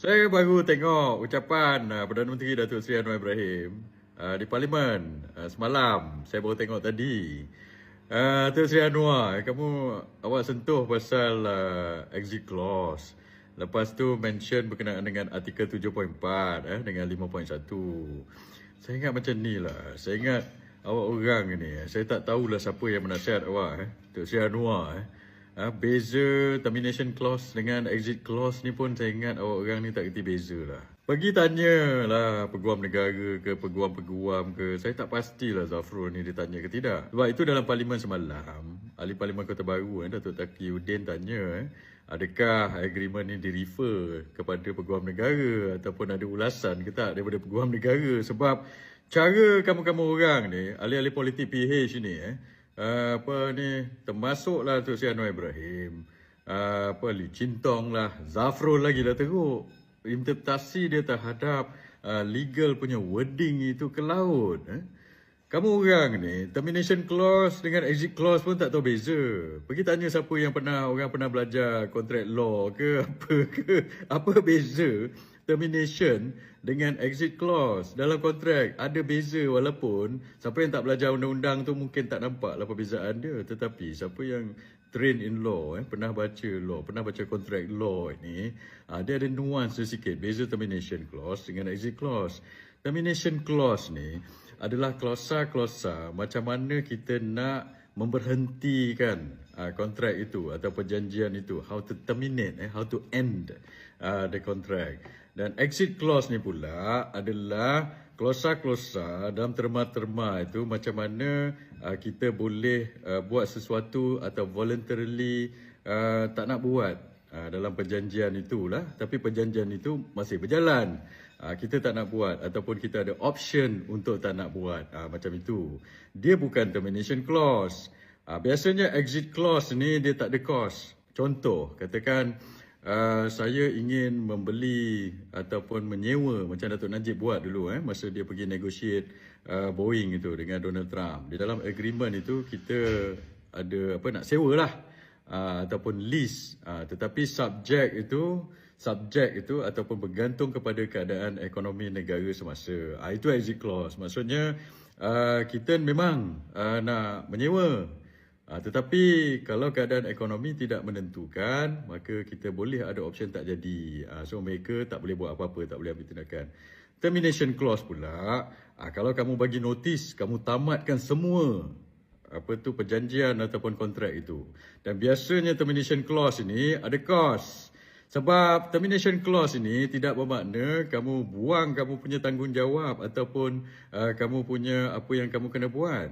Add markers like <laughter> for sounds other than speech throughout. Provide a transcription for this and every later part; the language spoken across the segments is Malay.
Saya baru tengok ucapan uh, Perdana Menteri Datuk Seri Anwar Ibrahim uh, di Parlimen uh, semalam. Saya baru tengok tadi. Uh, Datuk Seri Anwar, kamu awak sentuh pasal uh, exit clause. Lepas tu mention berkenaan dengan artikel 7.4 eh, dengan 5.1. Saya ingat macam ni lah. Saya ingat awak orang ni. eh. Saya tak tahulah siapa yang menasihat awak. Eh. Datuk Seri Anwar. Eh. Ha, beza termination clause dengan exit clause ni pun saya ingat awak orang ni tak kerti beza lah. Pergi tanya lah peguam negara ke peguam-peguam ke. Saya tak pastilah Zafrul ni dia tanya ke tidak. Sebab itu dalam parlimen semalam, ahli parlimen Kota Baru eh, Datuk Taki Udin tanya eh, adakah agreement ni di-refer kepada peguam negara ataupun ada ulasan ke tak daripada peguam negara. Sebab cara kamu-kamu orang ni, ahli-ahli politik PH ni eh, apa ni termasuklah Tok Sri Anwar Ibrahim. Uh, apa Lee Chin Tong lah. Zafrul lagi dah teruk. Interpretasi dia terhadap uh, legal punya wording itu ke laut eh? kamu orang ni termination clause dengan exit clause pun tak tahu beza. Pergi tanya siapa yang pernah orang pernah belajar contract law ke <laughs> apa ke apa beza termination dengan exit clause. Dalam kontrak ada beza walaupun siapa yang tak belajar undang-undang tu mungkin tak nampak lah perbezaan dia. Tetapi siapa yang train in law eh pernah baca law pernah baca kontrak law ni ah, dia ada nuance sikit. Beza termination clause dengan exit clause. Termination clause ni adalah klausa-klausa macam mana kita nak memberhentikan uh, kontrak itu atau perjanjian itu. How to terminate eh how to end uh, the contract dan exit clause ni pula adalah klausa-klausa dalam terma-terma itu macam mana uh, kita boleh uh, buat sesuatu atau voluntarily uh, tak nak buat. Uh, dalam perjanjian itulah. Tapi perjanjian itu masih berjalan. Uh, kita tak nak buat ataupun kita ada option untuk tak nak buat. Uh, macam itu. Dia bukan termination clause. Uh, biasanya exit clause ni dia tak ada cost. Contoh katakan Uh, saya ingin membeli ataupun menyewa macam Datuk Najib buat dulu eh masa dia pergi negotiate uh, Boeing itu dengan Donald Trump. Di dalam agreement itu kita ada apa nak sewa lah uh, ataupun lease uh, tetapi subjek itu subjek itu ataupun bergantung kepada keadaan ekonomi negara semasa. Uh, itu exit clause. Maksudnya uh, kita memang uh, nak menyewa Ha, tetapi kalau keadaan ekonomi tidak menentukan, maka kita boleh ada option tak jadi. Ha, so mereka tak boleh buat apa-apa, tak boleh ambil tindakan. Termination clause pula, ha, kalau kamu bagi notis, kamu tamatkan semua apa tu perjanjian ataupun kontrak itu. Dan biasanya termination clause ini ada cost. Sebab termination clause ini tidak bermakna kamu buang kamu punya tanggungjawab ataupun uh, kamu punya apa yang kamu kena buat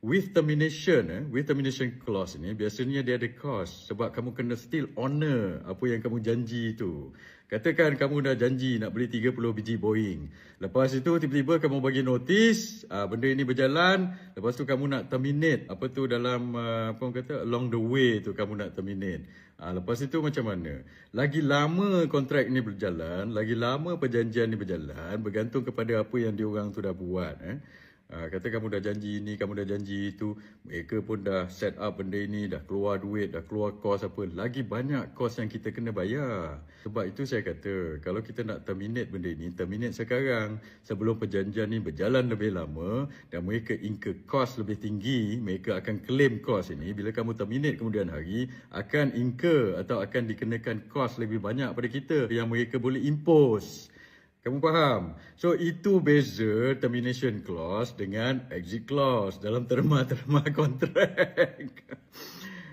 with termination eh with termination clause ni biasanya dia ada cost sebab kamu kena still honor apa yang kamu janji itu katakan kamu dah janji nak beli 30 biji Boeing. Lepas itu tiba-tiba kamu bagi notis uh, benda ini berjalan. Lepas tu kamu nak terminate apa tu dalam uh, apa orang kata along the way tu kamu nak terminate. Uh, lepas itu macam mana? Lagi lama kontrak ini berjalan lagi lama perjanjian ini berjalan bergantung kepada apa yang diorang tu dah buat eh Ha, kata kamu dah janji ini, kamu dah janji itu. Mereka pun dah set up benda ini, dah keluar duit, dah keluar kos apa. Lagi banyak kos yang kita kena bayar. Sebab itu saya kata, kalau kita nak terminate benda ini, terminate sekarang. Sebelum perjanjian ini berjalan lebih lama dan mereka incur kos lebih tinggi, mereka akan claim kos ini. Bila kamu terminate kemudian hari, akan incur atau akan dikenakan kos lebih banyak pada kita yang mereka boleh impose. Kamu faham? So itu beza termination clause dengan exit clause dalam terma-terma <laughs> kontrak.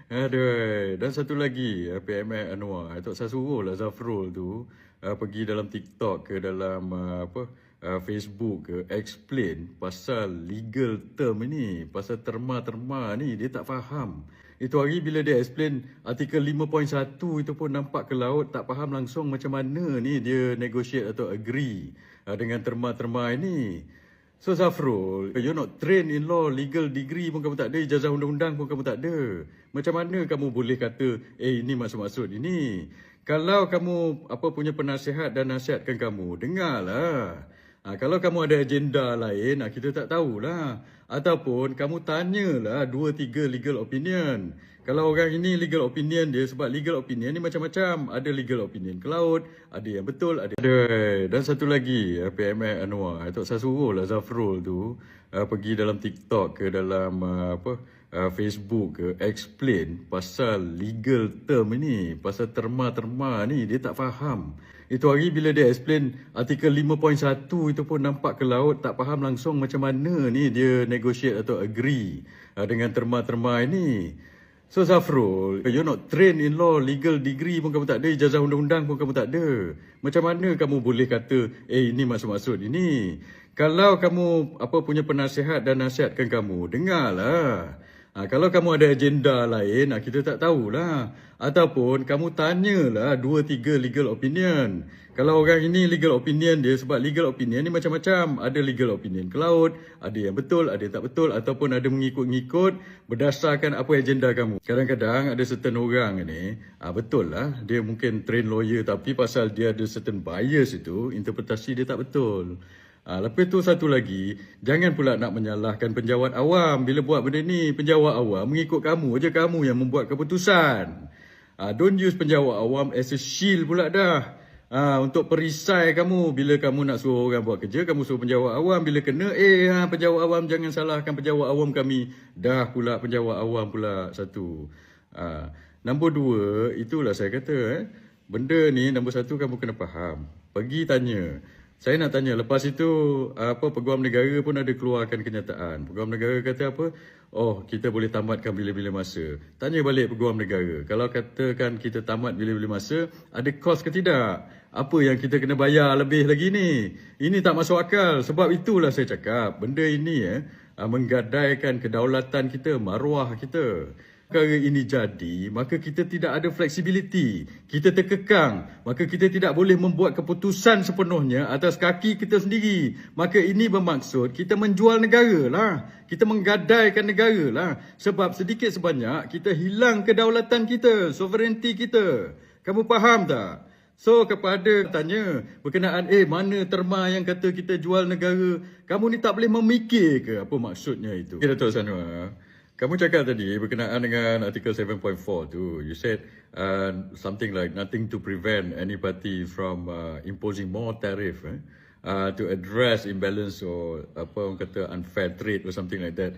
Aduh, dan satu lagi eh, PMI Anwar. Tok saya suruh lah Zafrul tu uh, pergi dalam TikTok ke dalam uh, apa uh, Facebook ke explain pasal legal term ini, pasal terma-terma ni dia tak faham. Itu hari bila dia explain artikel 5.1 itu pun nampak ke laut tak faham langsung macam mana ni dia negotiate atau agree uh, dengan terma-terma ini. So Zafrul, you're not trained in law, legal degree pun kamu tak ada, ijazah undang-undang pun kamu tak ada. Macam mana kamu boleh kata, eh ini maksud-maksud ini? Kalau kamu apa punya penasihat dan nasihatkan kamu, dengarlah. Ha, kalau kamu ada agenda lain, ha, kita tak tahulah. Ataupun kamu tanyalah dua tiga legal opinion. Kalau orang ini legal opinion dia sebab legal opinion ni macam-macam. Ada legal opinion ke laut, ada yang betul, ada ada dan satu lagi uh, PMA Anwar. Tok saya suruh lah Zafrul tu uh, pergi dalam TikTok ke dalam uh, apa uh, Facebook ke explain pasal legal term ini, pasal terma-terma ni dia tak faham. Itu hari bila dia explain artikel 5.1 itu pun nampak ke laut tak faham langsung macam mana ni dia negotiate atau agree uh, dengan terma-terma ini. So Zafrul, you're not trained in law, legal degree pun kamu tak ada, ijazah undang-undang pun kamu tak ada. Macam mana kamu boleh kata, eh ini maksud-maksud ini? Kalau kamu apa punya penasihat dan nasihatkan kamu, dengarlah. Ha, kalau kamu ada agenda lain, ha, kita tak tahulah. Ataupun kamu tanyalah dua tiga legal opinion. Kalau orang ini legal opinion dia sebab legal opinion ni macam-macam. Ada legal opinion ke laut, ada yang betul, ada yang tak betul ataupun ada mengikut-ngikut berdasarkan apa agenda kamu. Kadang-kadang ada certain orang ni, ha, betul lah dia mungkin train lawyer tapi pasal dia ada certain bias itu, interpretasi dia tak betul. Ha, lepas tu satu lagi, jangan pula nak menyalahkan penjawat awam bila buat benda ni. Penjawat awam mengikut kamu aja kamu yang membuat keputusan. Ha, don't use penjawat awam as a shield pula dah. Ha, untuk perisai kamu bila kamu nak suruh orang buat kerja, kamu suruh penjawat awam. Bila kena, eh ha, penjawat awam jangan salahkan penjawat awam kami. Dah pula penjawat awam pula satu. Ha, nombor dua, itulah saya kata. Eh, benda ni nombor satu kamu kena faham. Pergi tanya. Saya nak tanya, lepas itu apa peguam negara pun ada keluarkan kenyataan. Peguam negara kata apa? Oh, kita boleh tamatkan bila-bila masa. Tanya balik peguam negara. Kalau katakan kita tamat bila-bila masa, ada kos ke tidak? Apa yang kita kena bayar lebih lagi ni? Ini tak masuk akal. Sebab itulah saya cakap, benda ini eh, menggadaikan kedaulatan kita, maruah kita perkara ini jadi, maka kita tidak ada fleksibiliti. Kita terkekang. Maka kita tidak boleh membuat keputusan sepenuhnya atas kaki kita sendiri. Maka ini bermaksud kita menjual negara lah. Kita menggadaikan negara lah. Sebab sedikit sebanyak kita hilang kedaulatan kita, sovereignty kita. Kamu faham tak? So kepada tanya berkenaan eh mana terma yang kata kita jual negara, kamu ni tak boleh memikir ke apa maksudnya itu? Okay, Datuk Sanwa. Kamu cakap tadi berkenaan dengan artikel 7.4 tu, you said uh, something like nothing to prevent any party from uh, imposing more tariff eh, uh, to address imbalance or apa orang kata unfair trade or something like that.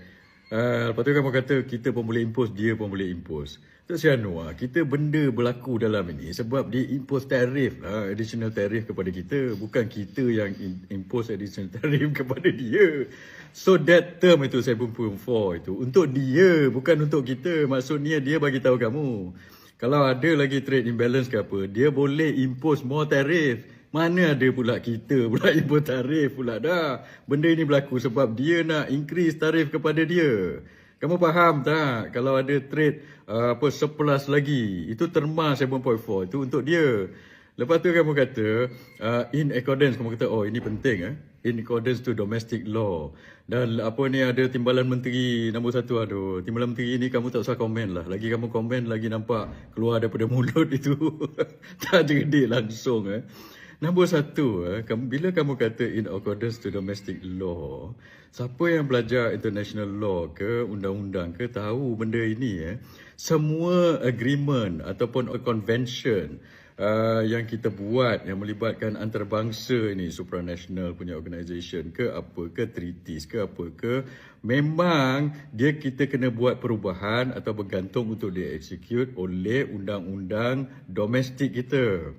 Uh, lepas tu kamu kata kita pun boleh impose, dia pun boleh impose. Tak Sianua, kita benda berlaku dalam ini sebab dia impose tarif lah, additional tarif kepada kita. Bukan kita yang impose additional <laughs> tarif kepada dia. So that term itu 7.4 itu untuk dia, bukan untuk kita. Maksudnya dia bagi tahu kamu. Kalau ada lagi trade imbalance ke apa, dia boleh impose more tarif. Mana ada pula kita pula <laughs> impose tarif pula dah. Benda ini berlaku sebab dia nak increase tarif kepada dia. Kamu faham tak kalau ada trade uh, apa surplus lagi itu terma 7.4 itu untuk dia. Lepas tu kamu kata uh, in accordance kamu kata oh ini penting eh in accordance to domestic law. Dan apa ni ada timbalan menteri nombor satu aduh timbalan menteri ini kamu tak usah komen lah. Lagi kamu komen lagi nampak keluar daripada <laughs> mulut itu <laughs> tak jadi langsung eh. Nombor satu, eh, bila kamu kata in accordance to domestic law, siapa yang belajar international law ke undang-undang ke tahu benda ini eh, semua agreement ataupun convention uh, yang kita buat yang melibatkan antarabangsa ini supranational punya organisation ke apa ke treaties ke apa ke memang dia kita kena buat perubahan atau bergantung untuk dia execute oleh undang-undang domestik kita.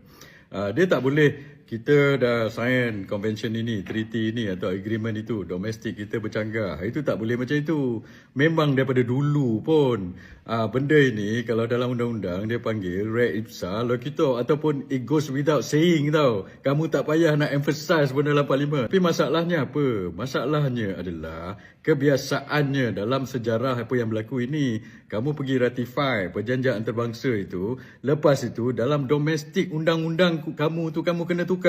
Uh, dia tak boleh kita dah sign convention ini, treaty ini atau agreement itu, domestik kita bercanggah. Itu tak boleh macam itu. Memang daripada dulu pun uh, benda ini kalau dalam undang-undang dia panggil re ipsa loquito ataupun it goes without saying tau. Kamu tak payah nak emphasize benda dalam parlimen. Tapi masalahnya apa? Masalahnya adalah kebiasaannya dalam sejarah apa yang berlaku ini. Kamu pergi ratify perjanjian antarabangsa itu. Lepas itu dalam domestik undang-undang kamu tu kamu kena tukar.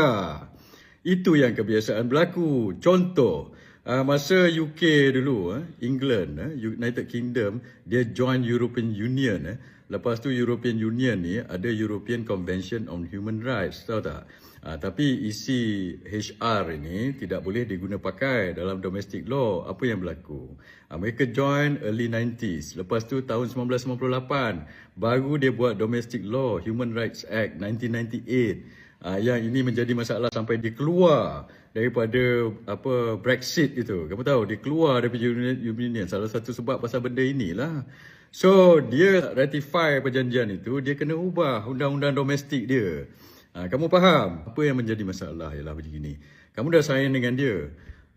Itu yang kebiasaan berlaku. Contoh, Uh, masa UK dulu, uh, England, uh, United Kingdom, dia join European Union. Lepas tu European Union ni ada European Convention on Human Rights, tahu tak? Uh, tapi isi HR ini tidak boleh diguna pakai dalam domestic law. Apa yang berlaku? Uh, mereka join early 90s. Lepas tu tahun 1998 baru dia buat domestic law Human Rights Act 1998. Uh, yang ini menjadi masalah sampai dia keluar daripada apa Brexit itu. Kamu tahu dia keluar daripada Union. Salah satu sebab pasal benda inilah. So dia ratify perjanjian itu, dia kena ubah undang-undang domestik dia. Ha, kamu faham apa yang menjadi masalah ialah begini. Kamu dah sign dengan dia.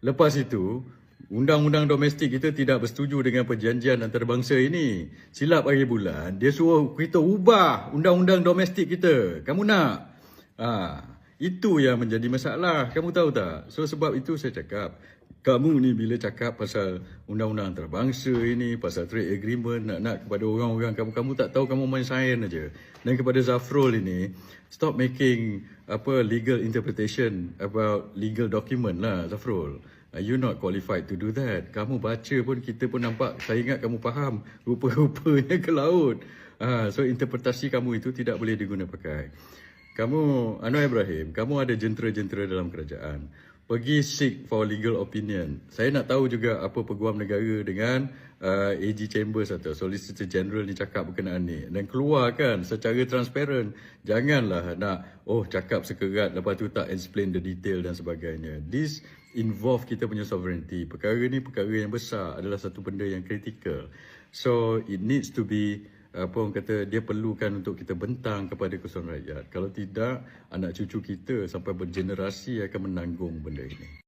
Lepas itu, undang-undang domestik kita tidak bersetuju dengan perjanjian antarabangsa ini. Silap hari bulan, dia suruh kita ubah undang-undang domestik kita. Kamu nak? Ha, itu yang menjadi masalah. Kamu tahu tak? So sebab itu saya cakap, kamu ni bila cakap pasal undang-undang antarabangsa ini, pasal trade agreement, nak-nak kepada orang-orang kamu, kamu tak tahu kamu main sign aja. Dan kepada Zafrul ini, stop making apa legal interpretation about legal document lah Zafrul. You not qualified to do that. Kamu baca pun kita pun nampak, saya ingat kamu faham rupa-rupanya ke laut. Uh, so interpretasi kamu itu tidak boleh diguna pakai. Kamu, Anwar Ibrahim, kamu ada jentera-jentera dalam kerajaan pergi seek for legal opinion. Saya nak tahu juga apa peguam negara dengan uh, AG Chambers atau Solicitor General ni cakap berkenaan ni. Dan keluarkan secara transparent. Janganlah nak, oh cakap sekerat lepas tu tak explain the detail dan sebagainya. This involve kita punya sovereignty. Perkara ni perkara yang besar adalah satu benda yang kritikal. So it needs to be apa orang kata dia perlukan untuk kita bentang kepada keseluruhan rakyat. Kalau tidak, anak cucu kita sampai bergenerasi akan menanggung benda ini.